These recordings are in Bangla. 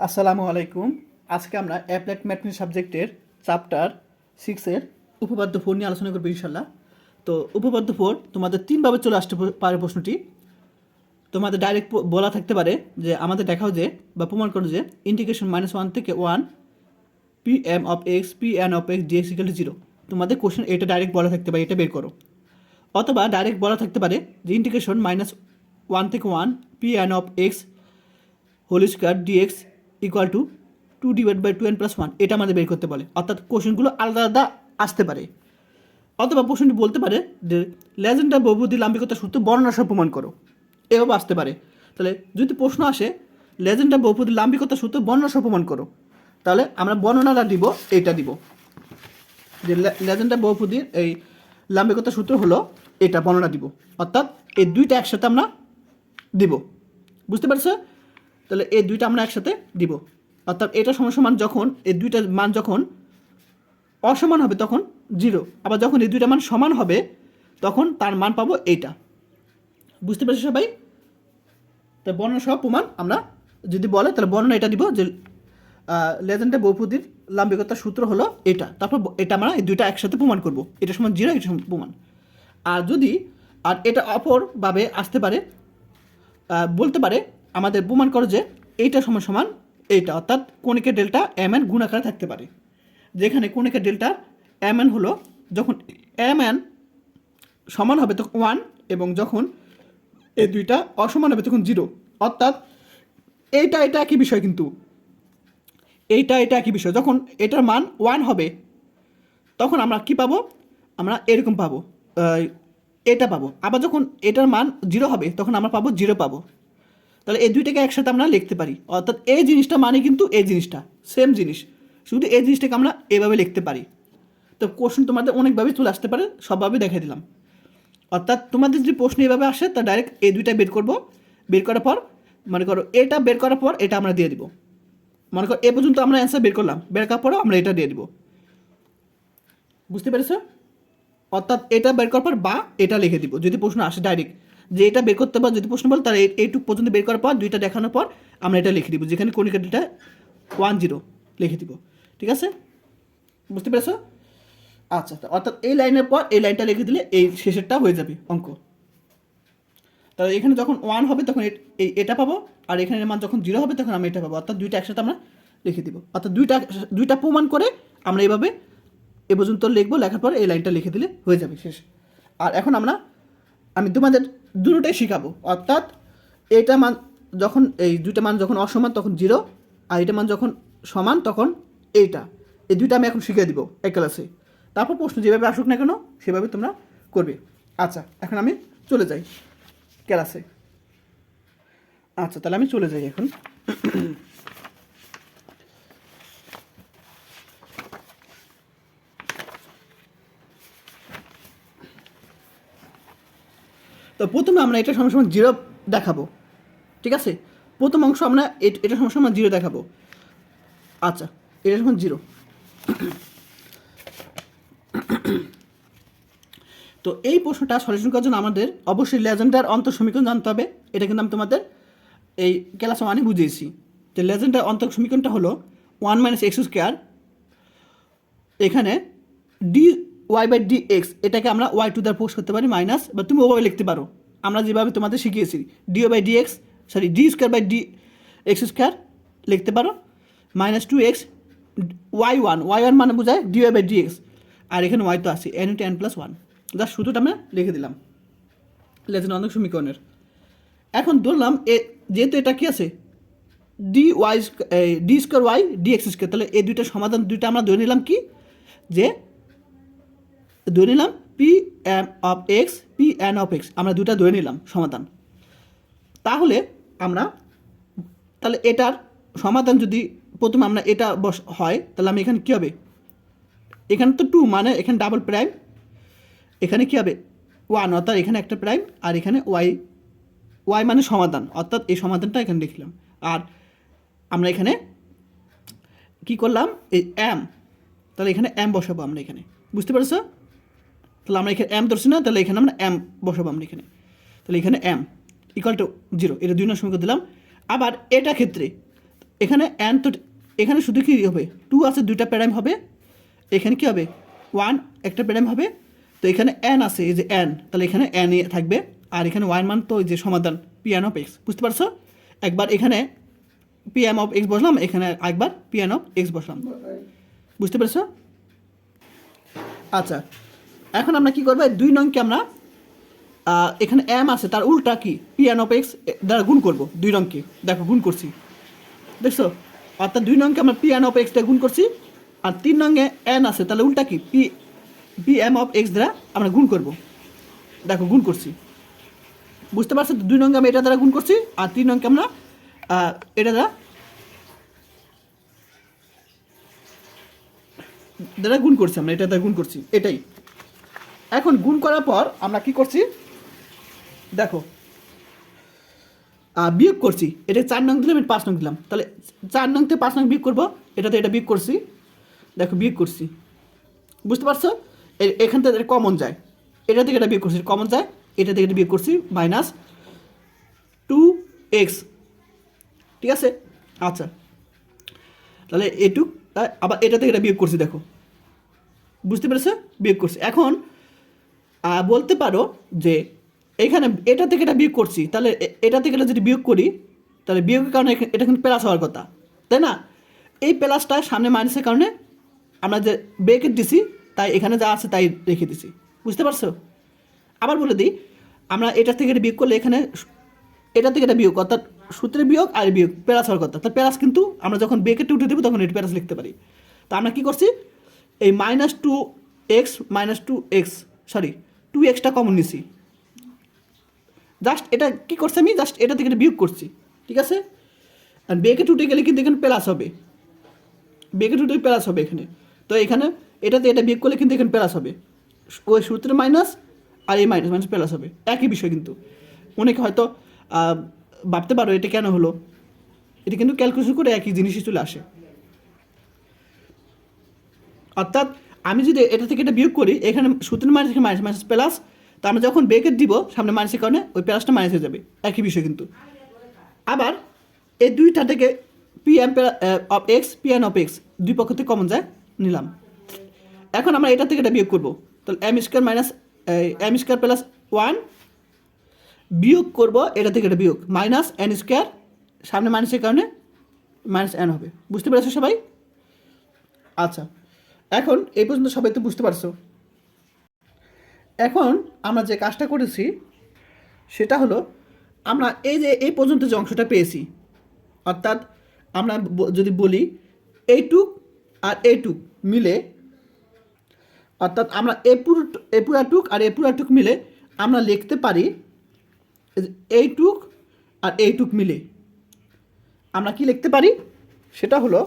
আসসালামু আলাইকুম। আজকে আমরা অ্যাপ্লাইড ম্যাথমেটিক্স সাবজেক্টের চ্যাপ্টার সিক্সের উপপাদ্য ফোর নিয়ে আলোচনা করব ইনশাল্লাহ তো উপপাদ্য ফোর তোমাদের তিনভাবে চলে আসতে পারে প্রশ্নটি। তোমাদের ডাইরেক্ট বলা থাকতে পারে যে আমাদের দেখাও যে বা প্রমাণ করো যে ইন্টিগ্রেশন মাইনাস ওয়ান থেকে one P M of X P N of X DX equal to zero তোমাদের কোশ্চেন এটা ডাইরেক্ট বলা থাকতে পারে, এটা বের করো। অথবা ডাইরেক্ট বলা থাকতে পারে যে ইন্টিগ্রেশন মাইনাস ওয়ান থেকে one P N of X whole square DX equal to two divide by two N plus one এটা আমাদের বের করতে বলে। অর্থাৎ কোশ্চেনগুলো আলাদা আলাদা আসতে পারে। অথবা প্রশ্নটি বলতে পারে যে, লেজেন্ডার বহুপদী লাম্বিকতা সূত্র বর্ণনা সহ প্রমাণ করো। এভাবে আসতে পারে। তাহলে যদি প্রশ্ন আসে, লেজেন্ডার বহুপদী লাম্বিকতা সূত্র বর্ণনা সহ প্রমাণ করো। তাহলে আমরা বর্ণনাটা দিব এইটা দিব। যে লেজেন্ডার বহুপদীর এই লাম্বিকতা সূত্র হলো এটা, বর্ণনা দিব। অর্থাৎ এই দুইটা একসাথে আমরা দিব। বুঝতে পারছ? তাহলে এই দুইটা আমরা একসাথে দিব। অর্থাৎ এটা সমান যখন, এই দুইটা মান যখন অসমান হবে তখন জিরো। আবার যখন এই দুইটা মান সমান হবে, তখন তার মান পাবো এইটা। বুঝতে পারছ সবাই? তা বর্ণনা সহ প্রমাণ আমরা যদি বলে, তাহলে বর্ণনা এটা দিব যে লেজেন্ডের বহুপদীর লাম্বিকতার সূত্র হলো এটা। তারপর এটা আমরা এই দুইটা একসাথে প্রমাণ করব। এটা সমান জিরো, এটা সমান প্রমাণ। আর যদি, আর এটা অপরভাবে আসতে পারে বলতে পারে আমাদের প্রমাণ করে যে এইটা সমান সমান এইটা, অর্থাৎ কণিকের ডেল্টা এম এন গুণাকারে থাকতে পারে। যেখানে কণিকের ডেল্টা এম এন হলো যখন এম এন সমান হবে তখন ওয়ান এবং যখন এই দুইটা অসমান হবে তখন জিরো। অর্থাৎ এইটা, এটা একই বিষয় কিন্তু। এইটা, এটা একই বিষয়। যখন এটার মান ওয়ান হবে, তখন আমরা কি পাবো? আমরা এরকম পাবো এটা পাবো। আবার যখন এটার মান জিরো হবে, তখন আমরা পাবো, জিরো পাবো। তাহলে এই দুইটাকে একসাথে আমরা লিখতে পারি। অর্থাৎ এই জিনিসটা মানে কিন্তু এই জিনিসটা সেম জিনিস। শুধু এই জিনিসটাকে আমরা এভাবে লিখতে পারি। তো কোশ্চেন তোমাদের অনেকভাবে চলে আসতে পারে সবভাবে দেখে দিলাম। অর্থাৎ তোমাদের যদি প্রশ্ন এভাবে আসে, তা ডাইরেক্ট এই দুইটা বের করব। বের করার পর, মনে করো এটা বের করার পর এটা আমরা দিয়ে দিব। মনে করো এ পর্যন্ত আমরা অ্যান্সার বের করলাম। বের করার পরও আমরা এটা দিয়ে দিব। বুঝতে পেরেছ? অর্থাৎ এটা বের করার পর বা এটা লিখে দিব। যদি প্রশ্ন আসে ডাইরেক্ট যে এটা বের করতে পার, যদি প্রশ্ন বল, তাহলে এই- এইটুক পর্যন্ত বের করার পর, দুইটা দেখানোর পর আমরা এটা লিখে দিব, যেখানে কণিকা ডেটা ওয়ান জিরো লিখে দিব। ঠিক আছে? বুঝতে পেরেছ? আচ্ছা অর্থাৎ এই লাইনের পর এই লাইনটা লিখে দিলে এই শেষেরটা হয়ে যাবে অঙ্ক। তাহলে এখানে যখন ওয়ান হবে, তখন এই এটা পাবো, আর এখানে মান যখন জিরো হবে, তখন আমরা এটা পাবো। অর্থাৎ দুইটা একসাথে আমরা লিখে দিব। অর্থাৎ দুইটা দুইটা প্রমাণ করে আমরা এইভাবে এ পর্যন্ত লিখব, লেখার পর এই লাইনটা লিখে দিলে হয়ে যাবে শেষ। আর এখন আমরা আমি তোমাদের দুটোটাই শেখাবো। অর্থাৎ এটা মান যখন এই দুইটা মান যখন অসমান তখন জিরো, আর এটা মান যখন সমান তখন এইটা। এই দুইটা আমি এখন শিখিয়ে দিব এক ক্লাসে তারপর প্রশ্ন যেভাবে আসুক না কেন, সেভাবে তোমরা করবে। আচ্ছা এখন আমি চলে যাই ক্লাসে আচ্ছা তাহলে আমি চলে যাই এখন। তো প্রথমে আমরা এটা সবসময় জিরো দেখাবো, ঠিক আছে? প্রথম অংশ আমরা এটা সবসময় জিরো দেখাবো। আচ্ছা এটা সময় জিরো। তো এই প্রশ্নটা সলিউশন করার জন্য আমাদের অবশ্যই লেজেন্ডার অন্তর সমীকরণ জানতে হবে। এটা কিন্তু আমি তোমাদের এই ক্লাস ওয়ানে বুঝিয়েছি। তো লেজেন্ডার অন্তর সমীকরণটা হলো ওয়ান মাইনাস এক্স স্কোয়ার এখানে D Y by D X এটাকে আমরা ওয়াই টু দ্বার পোস্ট করতে পারি মাইনাস বা তুমি ওভাবে লিখতে পারো। আমরা যেভাবে তোমাদের শিখিয়েছি D by D X sorry D square by D X square লিখতে পারো minus two X Y one Y one মানে বোঝায় D Y by D X আর এখানে ওয়াই তো আছে N into N plus one just শুধুটা আমরা লিখে দিলাম। লেজেন্ড অনেক সমীকরণের। এখন ধরলাম এ, যেহেতু এটা কি আছে? D Y D square Y D X square তাহলে এই দুইটা সমাধান দুইটা আমরা ধরে নিলাম কি? যে ধরে নিলাম P M of X P N of X আমরা দুটা ধরে নিলাম, সমাধান। তাহলে আমরা, তাহলে এটার সমাধান যদি প্রথমে আমরা এটা বস, হয়, তাহলে আমি এখানে কী হবে? এখানে তো টু মানে এখানে ডাবল প্রাইম এখানে কী হবে? ওয়ান অর্থাৎ এখানে একটা প্রাইম আর এখানে ওয়াই ওয়াই মানে সমাধান, অর্থাৎ এই সমাধানটা এখানে লিখলাম আর আমরা এখানে কি করলাম? এই এম তাহলে এখানে এম বসাবো আমরা এখানে। বুঝতে পারছ? তাহলে আমরা এখানে এম ধরছি না তাহলে এখানে আমরা এম বসাবো আমরা এখানে। তাহলে এখানে এম ইকুয়াল টু জিরো এটা দুই নম্বর সমীকরণ দিলাম। আবার এটা ক্ষেত্রে এখানে এন তো এখানে শুধু কি হবে? টু আছে দুইটা প্যারাম হবে। এখানে কি হবে? ওয়ান একটা প্যারাম হবে। তো এখানে এন আছে এই যে এন তাহলে এখানে অ্যান থাকবে। আর এখানে ওয়ান মান তো এই যে সমাধান পি অফ এক্স বুঝতে পারছ? একবার এখানে পি এম অফ এক্স বসলাম এখানে একবার পি অফ এক্স বসলাম। বুঝতে পেরেছ? আচ্ছা এখন আমরা কি করব? দুই নংকে আমরা এখানে এম আছে, তার উল্টা কি? পি এন অফ এক্স দ্বারা গুণ করব, দুই নংকে। দেখো, গুণ করছি। দেখছ? অর্থাৎ দুই নংকে আমরা পি এন অফ এক্স দ্বারা গুণ করছি, আর তিন নংয়ে এন আছে, তাহলে উল্টা কি? P P M of X দ্বারা আমরা গুণ করব। দেখো, গুণ করছি। বুঝতে পারছ? দুই নংকে আমি এটা দ্বারা গুণ করছি, আর তিন নংকে আমরা এটা দ্বারা দ্বারা গুণ করছি আমরা, এটা দ্বারা গুণ করছি, এটাই। এখন গুণ করার পর আমরা কি করছি? দেখো। বিয়োগ করছি। এটা চার নং দিলাম এটা পাঁচ নং দিলাম। তাহলে চার নং থেকে পাঁচ নং বিয়োগ করব এটাতে এটা বিয়োগ করছি। দেখো বিয়োগ করছি। বুঝতে পারছ? এখান থেকে এটা কমন যায়। এটা থেকে এটা বিয়োগ করছি কমন যায়। এটা থেকে এটা বিয়োগ করছি মাইনাস টু এক্স ঠিক আছে? আচ্ছা। তাহলে আহ, আবার এটা থেকে এটা বিয়োগ করছি দেখো। বুঝতে পেরেছ? বিয়োগ করছি। এখন বলতে পারো যে এখানে এটা থেকে এটা বিয়োগ করছি, তাহলে এটা থেকে এটা যদি বিয়োগ করি, তাহলে বিয়োগের কারণে এটা কিন্তু প্লাস হওয়ার কথা, তাই না? এই প্লাসটা সামনে মাইনাসের কারণে আমরা যে ব্রেকেট দিছি, তাই এখানে যা আছে তাই রেখে দিছি, বুঝতে পারছ? আবার বলে দিই, আমরা এটা থেকে এটা বিয়োগ করলে এখানে এটা থেকে এটা বিয়োগ, অর্থাৎ সূত্রে বিয়োগ আর বিয়োগ প্যারাস হওয়ার কথা। তার প্যারাস কিন্তু আমরা যখন ব্রেকেটে উঠে দেবো, তখন এটা প্যারাস লিখতে পারি। তা আমরা কী করছি? এই minus two X minus two X sorry two extra common নিছি। জাস্ট এটা কি করছি আমি? জাস্ট এটা থেকে বিয়োগ করছি। ঠিক আছে? আর ব্রেকেট টুটে গেলে কিন্তু এখানে প্লাস হবে। ব্রেকেট টুটে প্লাস হবে এখানে। তো এখানে এটাতে এটা বিয়োগ করলে কিন্তু এখানে প্লাস হবে। ওই সূত্রে মাইনাস আর এই মাইনাস মাইনাস প্লাস হবে। একই বিষয় কিন্তু। অনেকে হয়তো ভাবতে পারো এটা কেন হলো? এটা কিন্তু ক্যালকুলেশন করে একই জিনিসই চলে আসে। অর্থাৎ আমি যদি এটা থেকে এটা বিয়োগ করি, এখানে সূত্রের মাইনাস থেকে মাইনাস মাইনাস প্লাস তো আমরা যখন ব্রেকেট দিব, সামনে মাইনাসের কারণে ওই প্লাসটা মাইনাস হয়ে যাবে। একই বিষয় কিন্তু। আবার এই দুইটা থেকে P M of X P N of X দুই পক্ষ থেকে কমন যায়, নিলাম। এখন আমরা এটা থেকে এটা বিয়োগ করব। তাহলে M square minus M square plus one বিয়োগ করব, এটা থেকে এটা বিয়োগ। মাইনাস এন স্কোয়ার সামনে মাইনাসের কারণে মাইনাস এন হবে। বুঝতে পেরেছ সবাই? আচ্ছা। এখন এই পর্যন্ত সবাই তো বুঝতে পারছ। এখন আমরা যে কাজটা করেছি, সেটা হলো আমরা এই যে এই পর্যন্ত যে অংশটা পেয়েছি, অর্থাৎ আমরা যদি বলি এইটুক আর এইটুক মিলে, অর্থাৎ আমরা এ পুরো, এ পুরাটুক আর এ মিলে আমরা লিখতে পারি এইটুক আর এইটুক মিলে। আমরা কি লিখতে পারি? সেটা হলো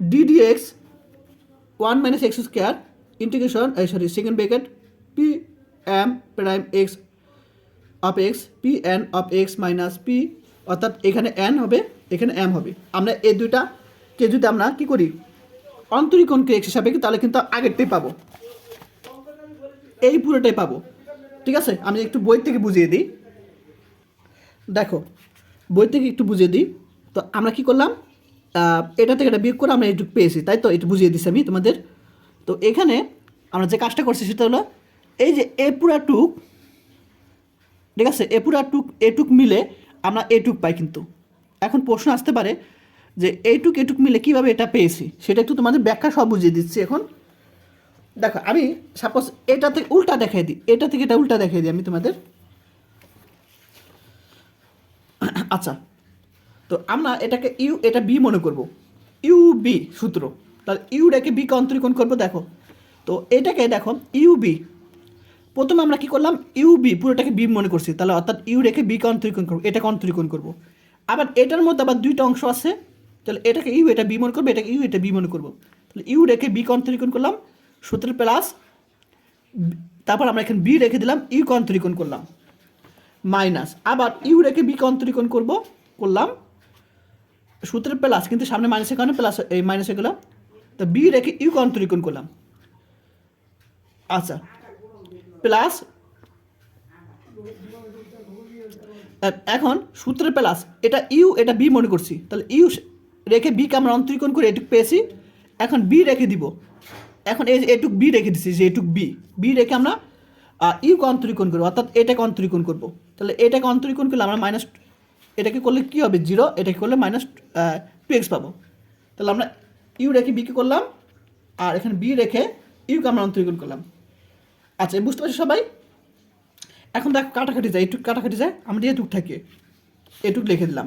D DX one minus X square integration sorry second bracket P M prime X of X P N of X minus P অর্থাৎ এখানে এন হবে, এখানে এম হবে। আমরা এই দুইটাকে যদি আমরা কি করি, অন্তরীকরণকে এক্স হিসাবে কি তাহলে কিন্তু আগেরটাই পাবো। এই পুরোটাই পাবো। ঠিক আছে? আমি একটু বই থেকে বুঝিয়ে দিই। দেখো, বই থেকে একটু বুঝিয়ে দিই। তো আমরা কি করলাম? এটা থেকে এটা বিয়োগ করে আমরা এইটুকু পেয়েছি, তাই তো? এটা বুঝিয়ে দিচ্ছি আমি তোমাদের। তো এখানে আমরা যে কাজটা করছি সেটা হলো, এই যে এ পুরা টুক, ঠিক আছে? এ পুরা টুক, এটুক মিলে আমরা এটুক পাই কিন্তু। এখন প্রশ্ন আসতে পারে যে এইটুক এটুক মিলে কীভাবে এটা পেয়েছি? সেটা একটু তোমাদের ব্যাখ্যা সব বুঝিয়ে দিচ্ছি এখন। দেখো, আমি সাপোজ এটা থেকে উল্টা দেখাই দিই, এটা থেকে এটা উল্টা দেখাই দিই আমি তোমাদের। আচ্ছা তো আমরা এটাকে ইউ, এটা বি মনে করব। ইউ বি সূত্র। তাহলে ইউটাকে বিকে অন্তরীকরণ করব, দেখো। তো এটাকে দেখো, ইউ বি। প্রথমে আমরা কী করলাম? ইউ বি, পুরোটাকে বি মনে করছি। তাহলে অর্থাৎ ইউ রেখে বিকে অন্তরীকরণ করব, এটাকে অন্তরীকরণ করব। আবার এটার মধ্যে আবার দুইটা অংশ আছে। তাহলে এটাকে ইউ, এটা বি মনে করব, এটাকে ইউ, এটা বি মনে করব। তাহলে ইউ রেখে বিকে অন্তরীকরণ করলাম, সূত্রের প্লাস তারপর আমরা এখানে বি রেখে দিলাম ইউকে অন্তরীকরণ করলাম, মাইনাস। আবার ইউ রেখে বিকে অন্তরীকরণ করব, করলাম সূত্রের প্লাস, কিন্তু সামনে মাইনাসের কারণে প্লাস এই মাইনাস গেলাম তো বি রেখে ইউকে অন্তরীকরণ করলাম। আচ্ছা প্লাস এখন সূত্রের প্লাস, এটা ইউ এটা বি মনে করছি। তাহলে ইউ রেখে বিকে আমরা অন্তরীকরণ করে এটুক পেয়েছি। এখন বি রেখে দিব। এখন এই এটুক বি রেখে দিচ্ছি যে এটুক বি বি রেখে আমরা ইউকে অন্তরীকরণ করব, অর্থাৎ এটাকে অন্তরীকরণ করব। তাহলে এটাকে অন্তরীকরণ করলে আমরা মাইনাস এটাকে করলে কী হবে? জিরো এটাকে করলে মাইনাস টু এক্স পাবো। তাহলে আমরা ইউ রেখে বিকে করলাম, আর এখানে বি রেখে ইউকে আমরা অন্তরীকরণ করলাম। আচ্ছা বুঝতে পারছি সবাই? এখন দেখো কাটাকাটি যায় এটুক কাটাকাটি যায়, আমরা এটুক থাকে। এটুক লিখে দিলাম।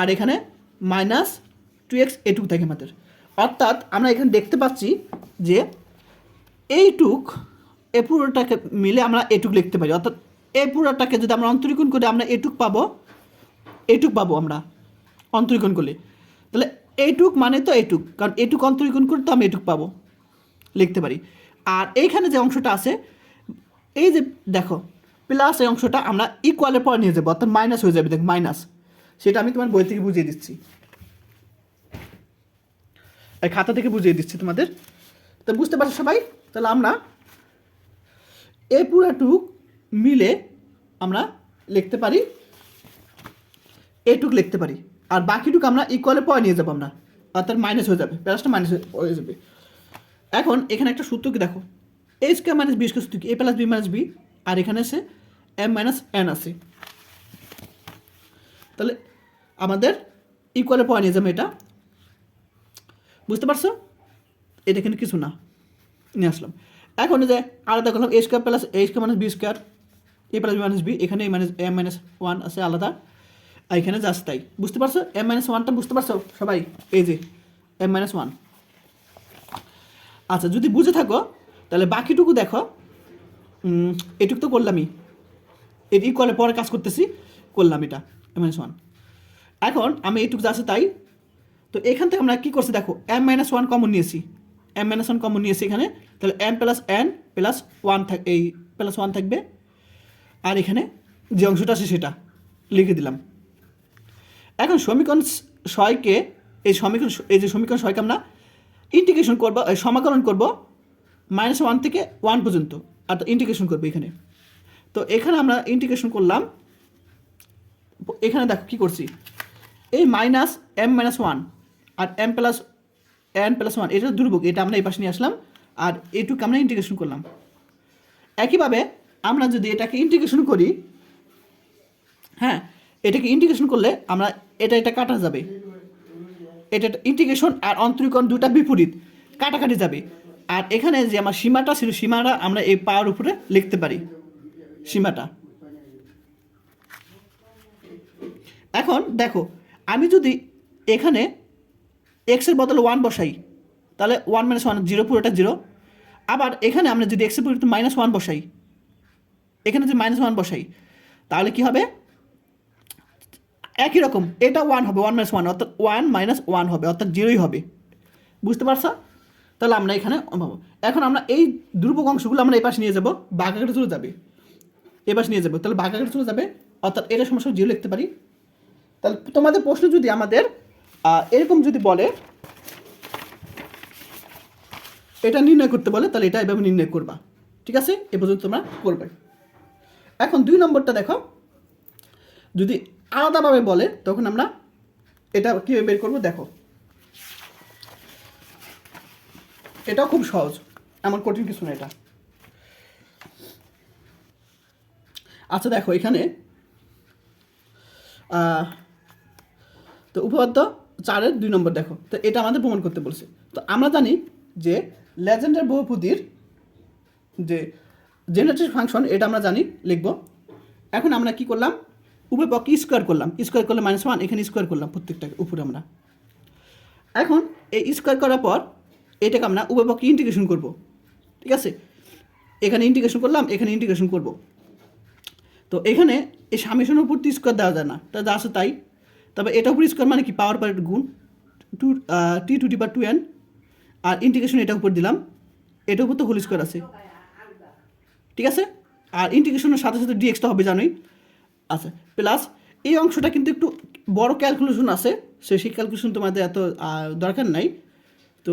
আর এখানে মাইনাস টু এক্স এটুক থাকে আমাদের। অর্থাৎ আমরা এখানে দেখতে পাচ্ছি যে এইটুক এ পুরোটাকে মিলে আমরা এটুক লিখতে পারি। অর্থাৎ এই পুরোটাকে যদি আমরা অন্তরীকরণ করি, আমরা এটুক পাবো এটুক পাবো আমরা অন্তরীকরণ করলে। তাহলে এইটুক মানে তো এইটুক, কারণ এটুক অন্তরীকরণ করলে তো আমি এটুক পাবো, লিখতে পারি। আর এইখানে যে অংশটা আছে, এই যে দেখো প্লাস এই অংশটা আমরা ইকুয়ালের পর নিয়ে যাব, অর্থাৎ মাইনাস হয়ে যাবে, দেখ মাইনাস সেটা আমি তোমার বই থেকে বুঝিয়ে দিচ্ছি। এই খাতা থেকে বুঝিয়ে দিচ্ছি তোমাদের। তো বুঝতে পারছ সবাই? তাহলে আমরা এই পুরাটুক মিলে আমরা লিখতে পারি এইটুক লিখতে পারি। আর বাকিটুকু আমরা ইকুয়ালের পর নিয়ে যাব আমরা। অর্থাৎ মাইনাস হয়ে যাবে। প্লাসটা মাইনাস হয়ে যাবে। এখন এখানে একটা সূত্র কি দেখো? A square minus B square সূত্র কি? A plus B minus B আর এখানে আছে এম মাইনাস এন আছে। তাহলে আমাদের ইকুয়ালে পয়েন্ট নিয়ে যাবে এটা। বুঝতে পারছ? এটা কিন্তু কিছু না। নিয়ে আসলাম। এখন যে আলাদা করলাম A square plus A square minus B square A plus B minus B এখানে মাইনাস এম মাইনাস ওয়ান আছে আলাদা। এখানে জাস্ট তাই। বুঝতে পারছ? এম মাইনাস ওয়ানটা বুঝতে পারছ সবাই? এই যে এম মাইনাস ওয়ান আচ্ছা যদি বুঝে থাকো, তাহলে বাকিটুকু দেখো। এটুকু তো করলামই। এটি কলে পরে কাজ করতেছি, করলাম এটা এম মাইনাস ওয়ান এখন আমি এইটুকু যা তাই। তো এখান থেকে আমরা কী করছি দেখো এম মাইনাস ওয়ান কমন নিয়েছি। এম মাইনাস ওয়ান কমন নিয়েছি এখানে। তাহলে M plus N plus one থাক, এই প্লাস ওয়ান থাকবে। আর এখানে যে অংশটা আছে সেটা লিখে দিলাম। এখন সমীকরণ ছয়কে, এই সমীকরণ এই যে সমীকরণ ছয়কে আমরা ইন্টিগ্রেশন করব সমাকলন করব মাইনাস ওয়ান থেকে ওয়ান পর্যন্ত। অর্থাৎ ইন্টিগ্রেশন করব এখানে। তো এখানে আমরা ইন্টিগ্রেশন করলাম। এখানে দেখো কী করছি। এই মাইনাস এম মাইনাস ওয়ান আর M plus N plus one এটা দুর্ভোগ, এটা আমরা এই পাশে নিয়ে আসলাম। আর এটুকু আমরা ইন্টিগ্রেশন করলাম। একইভাবে আমরা যদি এটাকে ইন্টিগ্রেশন করি হ্যাঁ এটাকে ইন্টিগ্রেশন করলে আমরা এটা এটা কাটা যাবে। এটা ইন্টিগ্রেশন আর অন্তরীকরণ দুটা বিপরীত কাটাকাটি যাবে। আর এখানে যে আমার সীমাটা ছিল সীমাটা আমরা এই পাওয়ার উপরে লিখতে পারি সীমাটা। এখন দেখো, আমি যদি এখানে এক্সের বদলে ওয়ান বসাই, তাহলে ওয়ান মাইনাস ওয়ান জিরো পুরোটা জিরো আবার এখানে আমরা যদি এক্সের পরিবর্তে মাইনাস ওয়ান বসাই, এখানে যদি মাইনাস ওয়ান বসাই, তাহলে কি হবে? একই রকম, এটা ওয়ান হবে ওয়ান মাইনাস ওয়ান অর্থাৎ ওয়ান মাইনাস ওয়ান হবে, অর্থাৎ জিরোই হবে। বুঝতে পারছ? তাহলে আমরা এখানে পাবো এখন আমরা এই দুর্ভোগ অংশগুলো আমরা এই পাশে নিয়ে যাব বাঘাঘাটে চলে যাবে। এ পাশে নিয়ে যাব, তাহলে বাঘাঘাটে চলে যাবে, অর্থাৎ এটা সমস্যা জিরো লিখতে পারি। তাহলে তোমাদের প্রশ্ন যদি আমাদের এরকম যদি বলে, এটা নির্ণয় করতে বলে, তাহলে এটা এভাবে নির্ণয় করবা। ঠিক আছে? এ পর্যন্ত তোমরা করবে। এখন দুই নম্বরটা দেখো। যদি আলাদাভাবে বলে, তখন আমরা এটা কীভাবে বের করব? দেখো। এটাও খুব সহজ, এমন কঠিন কিছু না এটা। আচ্ছা দেখো, এখানে তো উপপাদ্য চারের দুই নম্বর, দেখো, তো এটা আমাদের প্রমাণ করতে বলছে। তো আমরা জানি যে লেজেন্ডার বহুপদীর যে জেনারেটর ফাংশন এটা আমরা জানি, লিখব। এখন আমরা কি করলাম? উভয় পক্ষে স্কোয়ার করলাম স্কোয়ার করলে মাইনাস ওয়ান এখানে স্কোয়ার করলাম প্রত্যেকটা উপরে আমরা। এখন এই স্কোয়ার করার পর এটাকে আমরা উভয় পক্ষে ইন্টিগ্রেশন করব। ঠিক আছে? এখানে ইন্টিগ্রেশন করলাম, এখানে ইন্টিগ্রেশন করব। তো এখানে এই সামেশনের উপর তো স্কোয়ার দেওয়া যায় না, তা যা আছে তাই। তবে এটার উপর স্কোয়ার মানে কি? পাওয়ার পার গুণ টু টি টু টি পার টু এন আর ইন্টিগ্রেশন এটার উপর দিলাম। এটার উপর তো হোল স্কোয়ার আছে। ঠিক আছে? আর ইন্টিগ্রেশনের সাথে সাথে ডিএক্সটা হবে জানোই। আচ্ছা প্লাস এই অংশটা কিন্তু একটু বড় ক্যালকুলেশন আছে, সে সেই ক্যালকুলেশন তোমাদের এত দরকার নাই। তো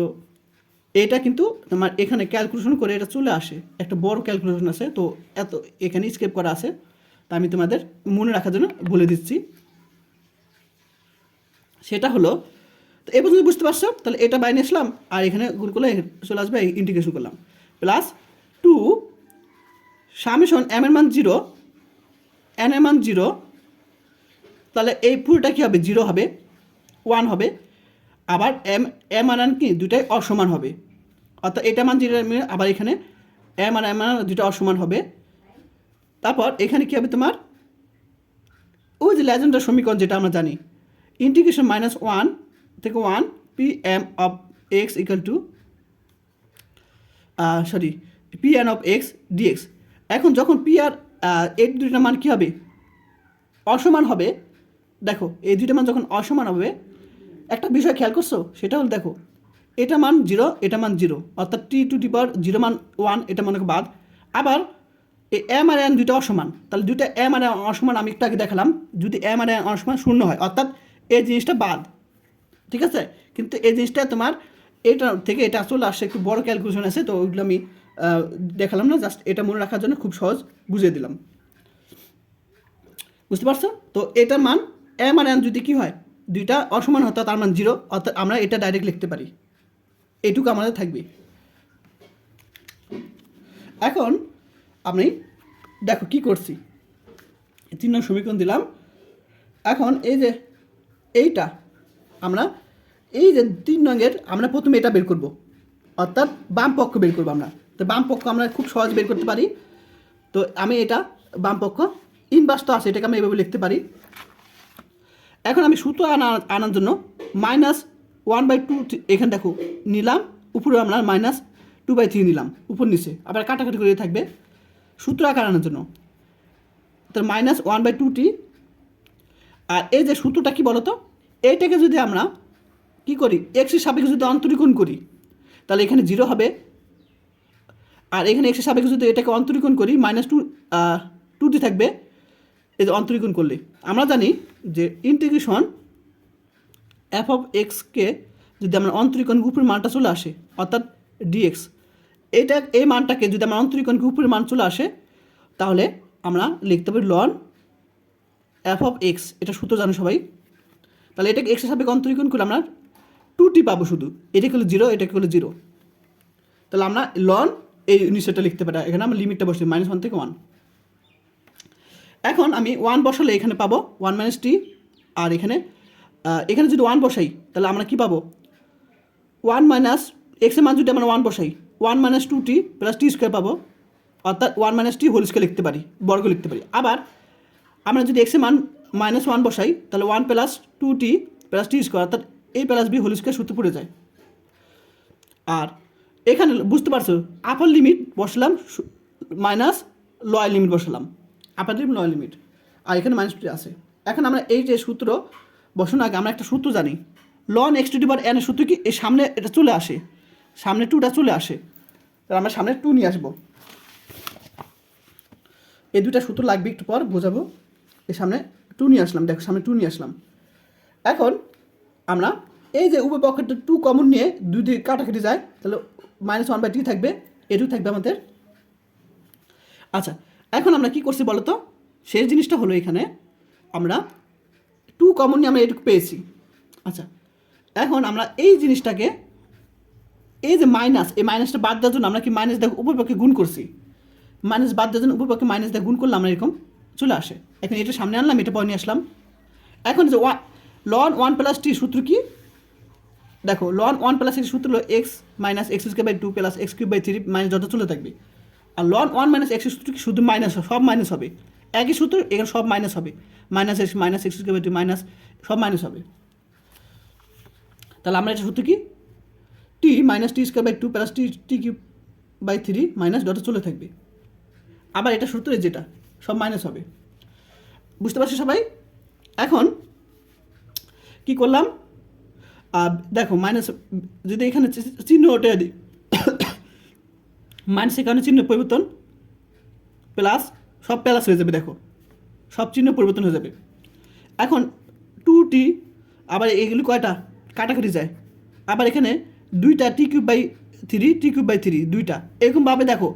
এটা কিন্তু তোমার এখানে ক্যালকুলেশন করে এটা চলে আসে। একটা বড় ক্যালকুলেশন আছে, তো এত এখানে স্কেপ করা আছে। তা আমি তোমাদের মনে রাখার জন্য বলে দিচ্ছি। সেটা হলো, তো এবার যদি বুঝতে পারছ? তাহলে এটা বাইরে আসলাম আর এখানে গুণ করলে চলে আসবে ইন্টিগ্রেশন করলাম। প্লাস টু সামেশন এম এর মান জিরো এন এর মান জিরো তাহলে এই পুরোটা কী হবে? জিরো হবে ওয়ান হবে, আবার এম এম আর এন কি? দুটাই অসমান হবে। অর্থাৎ এটা মান জিরো আবার এখানে এম আর এম আর দুটা অসমান হবে। তারপর এখানে কী হবে তোমার? ওই যে লেজেন্ডার সমীকরণ যেটা আমরা জানি ইন্টিগ্রেশন মাইনাস ওয়ান থেকে one p m of x equal to sorry p n of x dx এখন যখন পি আর এই দুইটা মান কী হবে? অসমান হবে। দেখো, এই দুইটা মান যখন অসমান হবে, একটা বিষয় খেয়াল করছ? সেটা হলো দেখো, এটা মান জিরো, এটা মান জিরো। অর্থাৎ t two t power zero মান ওয়ান, এটা মনে বাদ। আবার এম আর এন দুইটা অসমান। তাহলে দুইটা এম আর এন অসমান আমি একটু আগে দেখালাম। যদি এম আর এন অসমান শূন্য হয়, অর্থাৎ এই জিনিসটা বাদ। ঠিক আছে? কিন্তু এই জিনিসটা তোমার, এটা থেকে এটা চলে আসছে, একটু বড় ক্যালকুলেশন আছে, তো ওইগুলো আমি দেখালাম না জাস্ট এটা মনে রাখার জন্য খুব সহজ বুঝিয়ে দিলাম। বুঝতে পারছ? তো এটার মান এম আর এন যদি কী হয়, দুইটা অসমান হতো তার মান জিরো, অর্থাৎ আমরা এটা ডাইরেক্ট লিখতে পারি। এটুকু আমাদের থাকবে। এখন আমি দেখো কি করছি। তিন নং সমীকরণ দিলাম। এখন এই যে এইটা আমরা, এই যে তিন রঙের আমরা প্রথমে এটা বের করব, অর্থাৎ বাম পক্ষ বের করব আমরা। তো বাম পক্ষ আমরা খুব সহজ বের করতে পারি। তো আমি এটা বাম পক্ষ, ইনভার্স তো আছে, এটাকে আমরা এভাবে লিখতে পারি। এখন আমি সূত্র আনা, আনার জন্য মাইনাস ওয়ান বাই টু এখানে দেখো, নিলাম, উপরে আমরা মাইনাস টু বাই থ্রি নিলাম, উপর নিচে, আবার কাটাকাটি করে থাকবে সূত্র আকার আনার জন্য। তো minus one by two t আর এই যে সূত্রটা কি বলতো? এইটাকে যদি আমরা কি করি এক্সের সাপেক্ষে যদি অন্তরীকরণ করি, তাহলে এখানে জিরো হবে। আর এখানে এক্সের সাপেক্ষে যদি এটাকে অন্তরীকরণ করি মাইনাস টু টু থাকবে এই যে অন্তরীকরণ করলে। আমরা জানি যে ইন্টিগ্রেশন এফ অফ এক্সকে যদি আমরা অন্তরীকরণ উপরের মানটা চলে আসে, অর্থাৎ ডিএক্স এটা, এই মানটাকে যদি আমরা অন্তরীকরণ উপরের মান চলে আসে, তাহলে আমরা লিখতে পারি লন এফ অফ এক্স এটা সূত্র জানো সবাই? তাহলে এটাকে এক্সের সাপেক্ষে অন্তরীকরণ করলে আমরা টু টি পাবো শুধু। এটাকে হলো জিরো এটাকে হলো জিরো তাহলে আমরা লন এই নিচেটা লিখতে পারি। এখানে আমরা লিমিটটা বসি মাইনাস ওয়ান থেকে ওয়ান এখন আমি ওয়ান বসালে এখানে পাবো ওয়ান মাইনাস টি আর এখানে এখানে যদি ওয়ান বসাই, তাহলে আমরা কি পাবো? ওয়ান মাইনাস এক্সের মান যদি আমরা ওয়ান বসাই one minus two t plus t square পাবো, অর্থাৎ one minus t whole square লিখতে পারি, বর্গ লিখতে পারি। আবার আমরা যদি এক্সের মান মাইনাস ওয়ান বসাই, তাহলে one plus two t plus t square অর্থাৎ এই প্লাস বি হোল স্কোয়ার সূত্র পড়ে যায়। আর এখানে বুঝতে পারছ আপার লিমিট বসালাম মাইনাস লয়ার লিমিট বসালাম। আপার লিমিট লয়ার লিমিট আর এখানে মাইনাস টু আছে। এখন আমরা এই যে সূত্র বসানোর আগে আমরা একটা সূত্র জানি। লন এক্স টু ডিবার এন এর সূত্র কি? এই সামনে এটা চলে আসে। সামনে টুটা চলে আসে। তাহলে আমরা সামনে টু নিয়ে আসব। এই দুটা সূত্র লাগবে একটু পর, বোঝাবো। এই সামনে টু নিয়ে আসলাম, দেখো সামনে টু নিয়ে আসলাম। এখন আমরা এই যে উভয় পক্ষেরটা টু কমন নিয়ে দুই দিকে কাটাকাটি যায়, তাহলে মাইনাস ওয়ান বাই টি থাকবে এটু থাকবে আমাদের। আচ্ছা এখন আমরা কি করছি বলো তো শেষ জিনিসটা হলো এখানে আমরা টু কমন নিয়ে আমরা এটুকু পেয়েছি। আচ্ছা এখন আমরা এই জিনিসটাকে, এই যে মাইনাস এই মাইনাসটা বাদ দেওয়ার জন্য আমরা কি মাইনাস দেখো উপরপক্ষে গুণ করছি? মাইনাস বাদ দেওয়ার জন্য উপরপক্ষে মাইনাস দিয়ে গুণ করলে আমরা এরকম চলে আসে। এখন এটা সামনে আনলাম, এটা পরে নিয়ে আসলাম। এখন যে one ln one plus t সূত্র কি? দেখো লন ওয়ান প্লাস এর সূত্র হলো x minus x square by two plus x cube by three minus যত চলে থাকবে। আর লন ওয়ান মাইনাস এক্স সূত্র কি? শুধু মাইনাস সব মাইনাস হবে। একই সূত্র, এখানে সব মাইনাস হবে। Minus x minus x square by two minus সব মাইনাস হবে। তাহলে আমরা এটা সূত্র কি? T minus t square by two plus t t cube by three minus dot চলে থাকবে। আবার এটা সূত্র যেটা, সব মাইনাস হবে। বুঝতে পারছি সবাই? এখন কি করলাম? দেখো মাইনাস যদি এখানে চিহ্ন ওটা দিই মাইনাসের কারণে চিহ্ন পরিবর্তন প্লাস সব প্লাস হয়ে যাবে, দেখো। সব চিহ্ন পরিবর্তন হয়ে যাবে। এখন টু টি আবার এগুলি কয়টা? কাটাকাটি যায়। আবার এখানে দুইটা t cube by three t cube by three দুইটা। এরকমভাবে দেখো,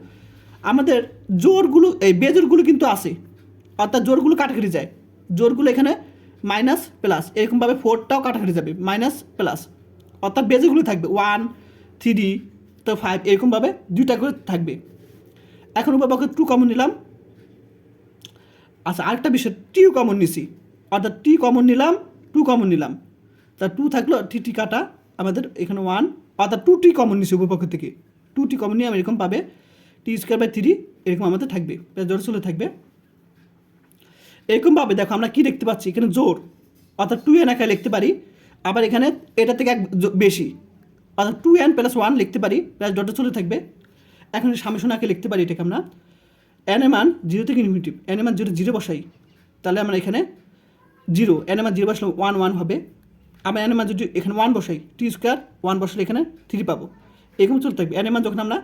আমাদের জোরগুলো, এই বেজোরগুলো কিন্তু আছে। অর্থাৎ জোরগুলো কাটাকাটি যায়। জোরগুলো এখানে মাইনাস প্লাস এরকমভাবে ফোরটাও কাটাকাটি যাবে মাইনাস প্লাস অর্থাৎ বেজেগুলো থাকবে ওয়ান থ্রি তো ফাইভ এরকমভাবে দুইটা করে থাকবে। এখন উপপক্ষে টু কমন নিলাম। আচ্ছা আরেকটা বিষয় টিও কমন নিছি। অর্থাৎ টি কমন নিলাম টু কমন নিলাম। তা টু থাকল টি টি কাটা, আমাদের এখানে ওয়ান অর্থাৎ টু টি কমন নিছি উপপক্ষ থেকে। টু টি কমন নিয়ে আমি এরকম পাবে টি স্কোয়ার বাই থ্রি এরকম আমাদের থাকবে জোর চলে থাকবে। এরকমভাবে দেখো আমরা কি দেখতে পাচ্ছি? এখানে জোর, অর্থাৎ টু এন একাই লিখতে পারি। আবার এখানে এটা থেকে এক বেশি, অর্থাৎ টু এন প্লাস ওয়ান লিখতে পারি প্লাস ডটে চলে থাকবে। এখন সামনে সোনাকে লিখতে পারি এটাকে আমরা। এন এ মান জিরো থেকে ইনফিনিটিভ এন এ মান জিরো জিরো বসাই, তাহলে আমরা এখানে জিরো এন এ মান জিরো বসলে ওয়ান ওয়ান হবে। আমরা এন এ মান যদি এখানে ওয়ান বসাই টি স্কোয়ার ওয়ান বসালে এখানে থ্রি পাবো। এরকম চলতে থাকবে। এন এ মান যখন আমরা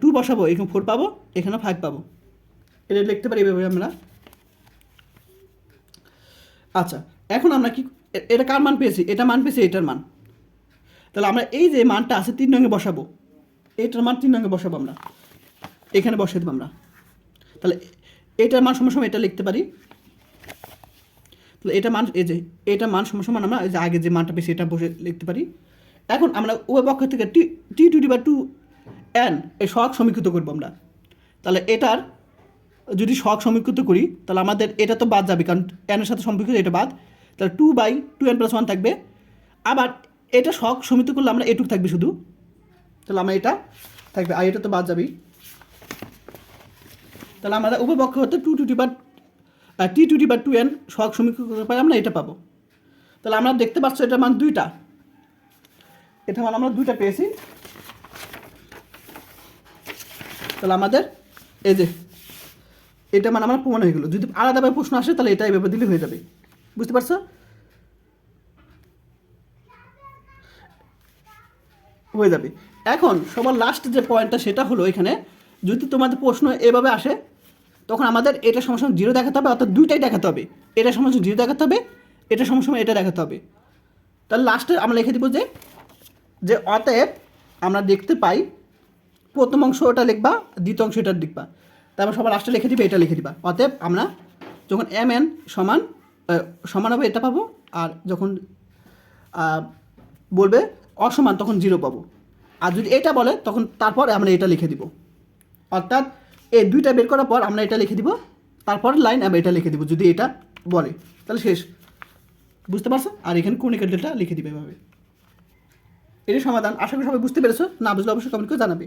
টু বসাবো, এরকম ফোর পাবো, এখানে ফাইভ পাবো। এটা লিখতে পারি এভাবে আমরা। আচ্ছা এখন আমরা কি এটা কার মান পেয়েছি? এটা মান পেয়েছি, এটার মান। তাহলে আমরা এই যে মানটা আছে, তিন রঙে বসাবো। এটার মান তিন রঙে বসাবো আমরা। এখানে বসে দেবো আমরা। তাহলে এটার মান সময় এটা লিখতে পারি। তাহলে এটা মান, এই যে, এটা মান সময় সমান আমরা যে আগে যে মানটা পেয়েছি, এটা বসে লিখতে পারি। এখন আমরা উভয় পক্ষ থেকে টি টি টু ডি বা টু এন এই সহগ সমীকৃত করব আমরা। তাহলে এটার যদি শখ সমীকৃত করি, তাহলে আমাদের এটা তো বাদ যাবে, কারণ এনের সাথে সম্পর্কিত এটা বাদ। তাহলে two by two n plus one থাকবে। আবার এটা শখ সমীকৃত করলে আমরা এটুক থাকবে শুধু। তাহলে আমরা এটা থাকবে, আর এটা তো বাদ যাবেই। তাহলে আমরা উপপক্ষ হতে টু টু টি বা টি টু টি বা টু এন শখ সমীকরণ করতে পারি, আমরা এটা পাবো। তাহলে আমরা দেখতে পাচ্ছ এটা মান দুইটা। এটা মান আমরা দুইটা পেয়েছি। তাহলে আমাদের এই যে এটা মানে আমার প্রমাণ হয়ে গেলো। যদি আলাদাভাবে প্রশ্ন আসে, তাহলে এটা এভাবে দিলে হয়ে যাবে। বুঝতে পারছ? হয়ে যাবে। এখন সবার লাস্ট যে পয়েন্টটা সেটা হলো এখানে, যদি তোমাদের প্রশ্ন এভাবে আসে, তখন আমাদের এটা সময় জিরো দেখাতে হবে, অর্থাৎ দুইটাই দেখাতে হবে। এটা সময় জিরো দেখাতে হবে, এটা সময় সময় এটা দেখাতে হবে। তাহলে লাস্টে আমরা লিখে দিব যে যে অতএব আমরা দেখতে পাই, প্রথম অংশ ওটা লিখবা, দ্বিতীয় অংশ এটা লিখবা। তারপর সবার লাস্টে লিখে দিবে, এটা লিখে দিবা। অতএব আমরা যখন এম এন সমান সমান হবে, এটা পাবো, আর যখন বলবে অসমান, তখন জিরো পাবো। আর যদি এটা বলে, তখন তারপর আমরা এটা লিখে দিব। অর্থাৎ এই দুইটা বের করার পর আমরা এটা লিখে দিব তারপর লাইন আমরা এটা লিখে দিব, যদি এটা বলে। তাহলে শেষ। বুঝতে পারছ? আর এখানে ডেলটা লিখে দিবে এভাবে। এটাই সমাধান। আশা করি সবাই বুঝতে পেরেছ। না বুঝলে অবশ্যই কমেন্ট করে জানাবে।